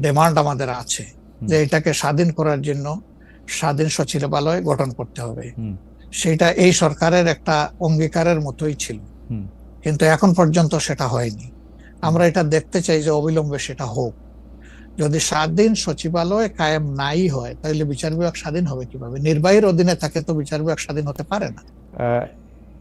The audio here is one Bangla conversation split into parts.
ডিমান্ড আমাদের আছে। যে এটাকে স্বাধীন করার জন্য স্বাধীন সচিবালয় গঠন করতে হবে। সেটা এই সরকারের একটা অঙ্গীকারের মতোই ছিল। কিন্তু এখন পর্যন্ত সেটা হয়নি। আমরা এটা দেখতে চাই যে অবিলম্বে সেটা হোক। যদি স্বাধীন সচিবালয় কায়েম নাই হয় তাহলে বিচার বিভাগ স্বাধীন হবে কীভাবে? নির্বাহীর অধীনে থাকে তো বিচার বিভাগ স্বাধীন হতে পারে না।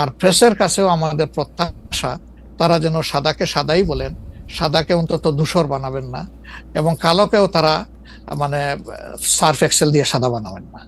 আর প্রেসের কাছেও আমাদের প্রত্যাশা, তারা যেন সাদাকে সাদাই বলেন, সাদাকে অন্তত ধূসর বানাবেন না এবং কালোকেও তারা মানে সার্ফ এক্সেল দিয়ে সাদা বানাবেন না।